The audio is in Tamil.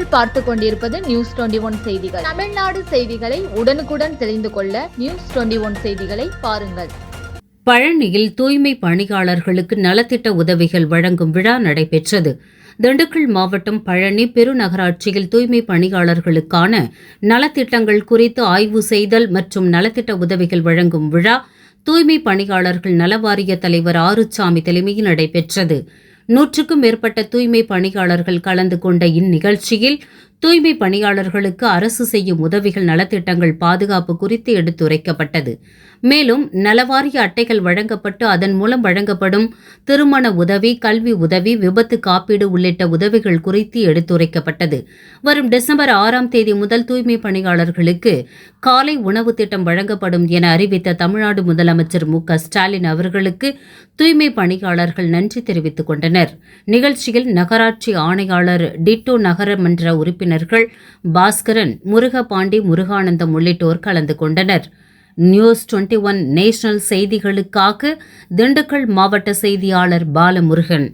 நீங்கள் பார்த்து கொண்டிருப்பது நியூஸ் டுவெண்டி ஒன் செய்திகள். தமிழ்நாடு செய்திகளை உடனுக்குடன் தெரிந்து கொள்ள நியூஸ் டுவெண்டி ஒன் செய்திகளை பாருங்கள். பழனியில் தூய்மை பணியாளர்களுக்கு நலத்திட்ட உதவிகள் வழங்கும் விழா நடைபெற்றது. திண்டுக்கல் மாவட்டம் பழனி பெருநகராட்சியில் தூய்மை பணியாளர்களுக்கான நலத்திட்டங்கள் குறித்து ஆய்வு செய்தல் மற்றும் நலத்திட்ட உதவிகள் வழங்கும் விழா தூய்மை பணியாளர்கள் நலவாரிய தலைவர் ஆறுசாமி தலைமையில் நடைபெற்றது. நூற்றுக்கும் மேற்பட்ட தூய்மை பணியாளர்கள் கலந்து கொண்ட இந்நிகழ்ச்சியில் தூய்மை பணியாளர்களுக்கு அரசு செய்யும் உதவிகள் நலத்திட்டங்கள் பாதுகாப்பு குறித்து எடுத்துரைக்கப்பட்டது. மேலும் நலவாரிய அட்டைகள் வழங்கப்பட்டு அதன் மூலம் வழங்கப்படும் திருமண உதவி கல்வி உதவி விபத்து காப்பீடு உள்ளிட்ட உதவிகள் குறித்து எடுத்துரைக்கப்பட்டது. வரும் டிசம்பர் ஆறாம் தேதி முதல் தூய்மை பணியாளர்களுக்கு காலை உணவு திட்டம் வழங்கப்படும் என அறிவித்த தமிழ்நாடு முதலமைச்சர் மு. க. ஸ்டாலின் அவர்களுக்கு தூய்மை பணியாளர்கள் நன்றி தெரிவித்துக் கொண்டனர். நிகழ்ச்சியில் நகராட்சி ஆணையாளர் டிட்டோ நகரமன்ற உறுப்பினர்கள் பாஸ்கரன் முருகபாண்டி முருகானந்தம் உள்ளிட்டோர் கலந்து கொண்டனர். நியூஸ் டுவெண்ட்டி ஒன் நேஷனல் செய்திகளுக்காக திண்டுக்கல் மாவட்ட செய்தியாளர் பாலமுருகன்.